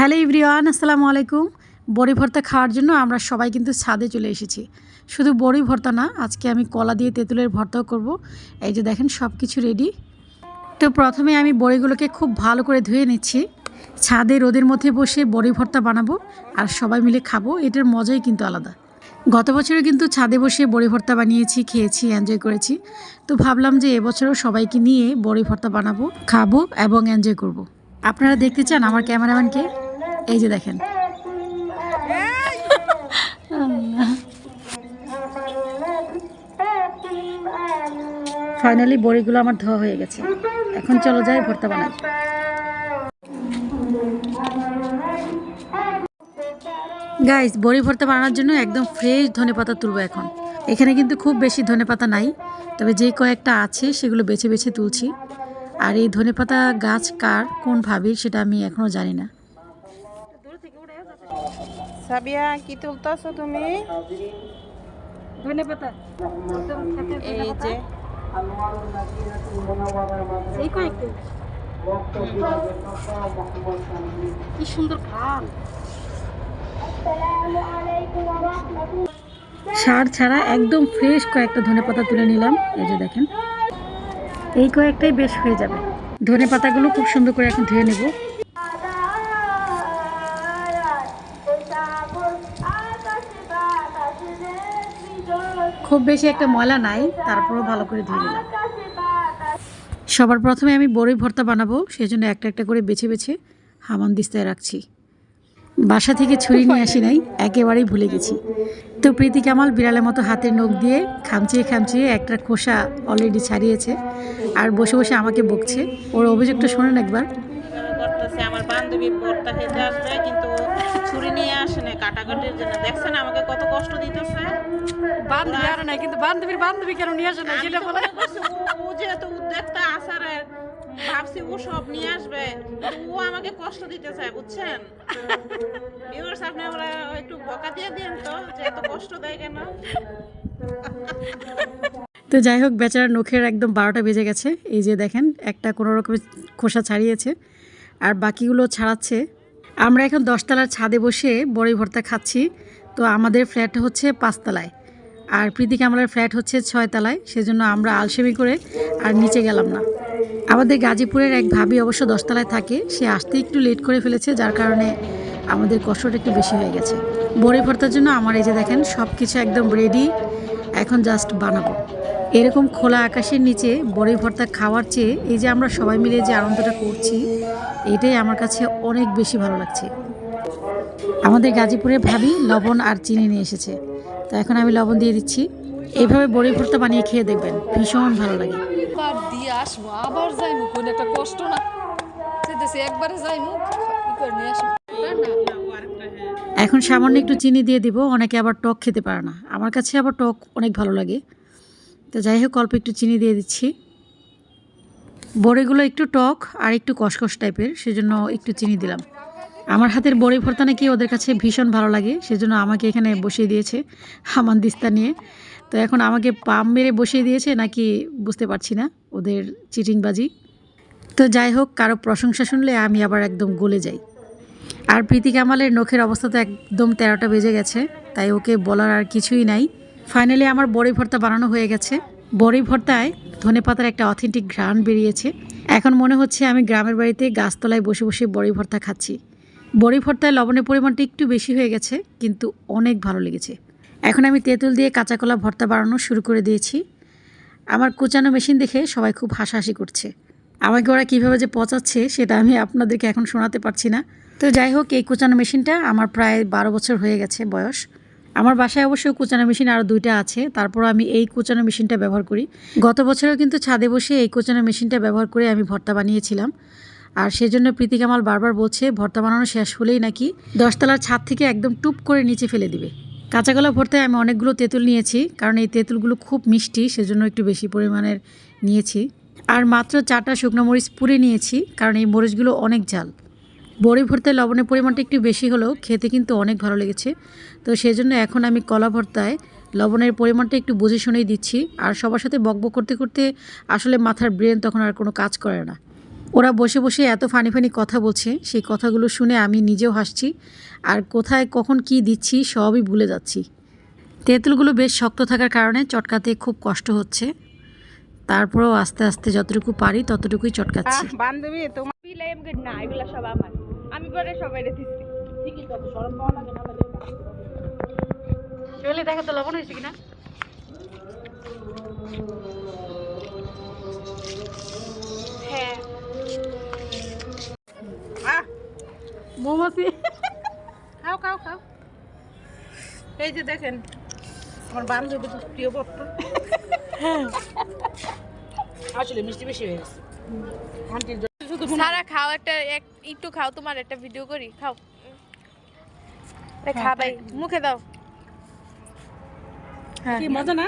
Hello everyone আসসালামু আলাইকুম। বড়ি ভর্তা খাওয়ার জন্য আমরা সবাই কিন্তু ছাদে চলে এসেছি। শুধু বড়ি ভর্তা না, আজকে আমি কলা দিয়ে তেঁতুলের ভর্তাও করব। এই যে দেখেন সব কিছু রেডি তো প্রথমে আমি বড়িগুলোকে খুব ভালো করে ধুয়ে নিচ্ছি। ছাদে রোদের মধ্যে বসে বড়ি ভর্তা বানাবো আর সবাই মিলে খাব, এটার মজাই কিন্তু আলাদা। গত বছরে কিন্তু ছাদে বসে বড়ি ভর্তা বানিয়েছি, খেয়েছি এনজয় করেছি। তো ভাবলাম যে এবছরও সবাইকে নিয়ে বড়ি ভর্তা বানাবো, খাব এবং এনজয় করব। আপনারা দেখতে চান আমার ক্যামেরাম্যানকে এই যে দেখেন। ফাইনালি বড়িগুলো আমার ধোয়া হয়ে গেছে। এখন চলো যাই ভর্তা বানাই। গাইস বড়ি ভর্তা বানানোর জন্য একদম ফ্রেশ ধনেপাতা তুলবো এখন। এখানে কিন্তু খুব বেশি ধনেপাতা নাই, তবে যে কয়েকটা আছে সেগুলো বেছে বেছে তুলছি। আর এই ধনেপাতা গাছ কার কোন ভাবির সেটা আমি এখনও জানি না। সাবিয়া কি তুলতেছো তুমি? এই যে। কি সুন্দর খান সার ছাড়া একদম ফ্রেশ কয়েকটা ধনেপাতা তুলে নিলাম। এই যে দেখেন। এই কয়েকটাই বেশ হয়ে যাবে। ধনে পাতাগুলো খুব সুন্দর করে এখন ধুয়ে নেব। খুব বেশি একটা ময়লা নাই, তারপরেও ভালো করে ধুয়ে নিলাম। সবার প্রথমে আমি বড়ই ভর্তা বানাবো সেই জন্য একটা একটা করে বেছে বেছে হামান দিস্তায় রাখছি। বাসা থেকে ছুরি নিয়ে আসি নাই, একেবারেই ভুলে গেছি। তো প্রীতি কামাল বিড়ালের মতো হাতের নখ দিয়ে খামচিয়ে খামচিয়ে একটা খোসা অলরেডি ছাড়িয়েছে, আর বসে বসে আমাকে বকছে। ওর অভিযোগটা শোনেন একবার। আমার বান্ধবী খেতে আসবে, কিন্তু ছুরি নিয়ে আসে না কাটাকাটির জন্য। দেখছেন আমাকে কত কষ্ট দিতেছে? বান্ধবী আর নাই কিন্তু বান্ধবীর বান্ধবী কেন নিয়ে আসে না তো ও- যেহেতু উদ্যোক্তা আসারের ভাবছি ও সব নিয়ে আসবে ও আমাকে কষ্ট দিতে চায় বুঝছেন? ভিউয়ার্স আপনি আমরা একটু বকা দিয়ে দিন তো যে এত কষ্ট দেয় কেন? তো যাই হোক বেচারার নখের একদম বারোটা বেজে গেছে। এই যে দেখেন একটা কোনো রকমের খোসা ছাড়িয়েছে আর বাকিগুলো ছাড়াচ্ছে। আমরা এখন দশতলার ছাদে বসে বড়ি ভর্তা খাচ্ছি। তো আমাদের ফ্ল্যাট হচ্ছে পাঁচতলায়। আর প্রীতি কামলার ফ্ল্যাট হচ্ছে ছয়তলায়, সেজন্য আমরা আলসেমি করে আর নিচে গেলাম না। আমাদের গাজীপুরের এক ভাবি অবশ্য দশতলায় থাকে, সে আসতে একটু লেট করে ফেলেছে, যার কারণে আমাদের কষ্টটা একটু বেশি হয়ে গেছে। বড়ি ভর্তার জন্য আমার এই যে দেখেন সব কিছু একদম রেডি এখন জাস্ট বানাবো। এরকম খোলা আকাশের নিচে বড়ি ভর্তা খাওয়ার চেয়ে এই যে আমরা সবাই মিলে যে আনন্দটা করছি, এটাই আমার কাছে অনেক বেশি ভালো লাগছে। আমাদের গাজীপুরে ভাবি লবণ আর চিনি নিয়ে এসেছে। তো এখন আমি লবণ দিয়ে দিচ্ছি। এইভাবে বড়ি ভর্তা বানিয়ে খেয়ে দেখবেন। ভীষণ ভালো লাগে। একবার দিয়ে আসব? আবার যাইমু কোন একটা কষ্ট না। সেদেশে একবারে যাইমু করে নিয়ে আসব? এখন সামান্য একটু চিনি দিয়ে দিব অনেকে আবার টক খেতে পারে না। আমার কাছে আবার টক অনেক ভালো লাগে। তো যাই হোক অল্প একটু চিনি দিয়ে দিচ্ছি। বড়িগুলো একটু টক আর একটু কষকষ টাইপের সেজন্য একটু চিনি দিলাম। আমার হাতের বড়ি ভর্তা নাকি ওদের কাছে ভীষণ ভালো লাগে, সেজন্য আমাকে এখানে বসিয়ে দিয়েছে হামান দিস্তা নিয়ে। তো এখন আমাকে পাম মেরে বসিয়ে দিয়েছে নাকি বুঝতে পারছি না, ওদের চিটিংবাজি। তো যাই হোক, কারও প্রশংসা শুনলে আমি আবার একদম গলে যাই। আর প্রীতি কামালের নখের অবস্থা তো একদম তেরোটা বেজে গেছে, তাই ওকে বলার আর কিছুই নাই। ফাইনালি আমার বড়ি ভর্তা বানানো হয়ে গেছে। বড়ি ভর্তায় ধনে পাতার একটা অথেন্টিক ঘ্রাণ বেরিয়েছে। এখন মনে হচ্ছে আমি গ্রামের বাড়িতে গাছতলায় বসে বসে বড়ি ভর্তা খাচ্ছি। বড়ি ভর্তায় লবণের পরিমাণটা একটু বেশি হয়ে গেছে, কিন্তু অনেক ভালো লেগেছে। এখন আমি তেঁতুল দিয়ে কাঁচা কলা ভর্তা বানানো শুরু করে দিয়েছি। আমার কুচানো মেশিন দেখে সবাই খুব হাসাহাসি করছে। আমাকে ওরা কীভাবে যে পচাচ্ছে সেটা আমি আপনাদেরকে এখন শোনাতে পারছি না। তো যাই হোক, এই কুচানো মেশিনটা আমার প্রায় বারো বছর হয়ে গেছে বয়স। আমার বাসায় অবশ্য কুচানো মেশিন আরও দুইটা আছে তারপর আমি এই কুচানো মেশিনটা ব্যবহার করি। গত বছরেও কিন্তু ছাদে বসে এই কুচানো মেশিনটা ব্যবহার করে আমি ভর্তা বানিয়েছিলাম। আর সেজন্য প্রীতি কামাল বারবার বলছে, ভর্তা বানানো শেষ হলেই নাকি দশতলার ছাদ থেকে একদম টুপ করে নিচে ফেলে দিবে। কাঁচাকলা ভর্তায় আমি অনেকগুলো তেঁতুল নিয়েছি, কারণ এই তেঁতুলগুলো খুব মিষ্টি, সেজন্য একটু বেশি পরিমাণের নিয়েছি। আর মাত্র চারটা শুকনো মরিচ পুড়ে নিয়েছি, কারণ এই মরিচগুলো অনেক ঝাল। বড়ি ভর্তায় লবণের পরিমাণটা একটু বেশি হলেও খেতে কিন্তু অনেক ভালো লেগেছে। তো সেই জন্য এখন আমি কলা ভর্তায় লবণের পরিমাণটা একটু বুঝে শুনেই দিচ্ছি, আর সবার সাথে বকবক করতে করতে আসলে মাথার ব্রেন তখন আর কোনো কাজ করে না। ওরা বসে বসে এত ফানি ফানি কথা বলছে সেই কথাগুলো শুনে আমি নিজেও হাসছি। আর কোথায় কখন কি দিচ্ছি সবই ভুলে যাচ্ছি। তেঁতুলগুলো বেশ শক্ত থাকার কারণে চটকাতে খুব কষ্ট হচ্ছে। তারপরেও আস্তে আস্তে যতটুকু পারি ততটুকুই চটকাচ্ছি। বান্ধবী তোমার না এগুলা সব আমার। আমি পরে সবাই দিচ্ছি চলে দেখো তো লবণ হয়েছে কিনা? মৌমাছি। খাও খাও খাও। এই যে দেখেন আমার বান্ধবী প্রিয় পত্র আসলে মিষ্টি বেশি হয়ে গেছে। শুধু সারা খাও একটা এক- একটু খাও তোমার একটা ভিডিও করি খাও। খা ভাই মুখে দাও। কি মজা না?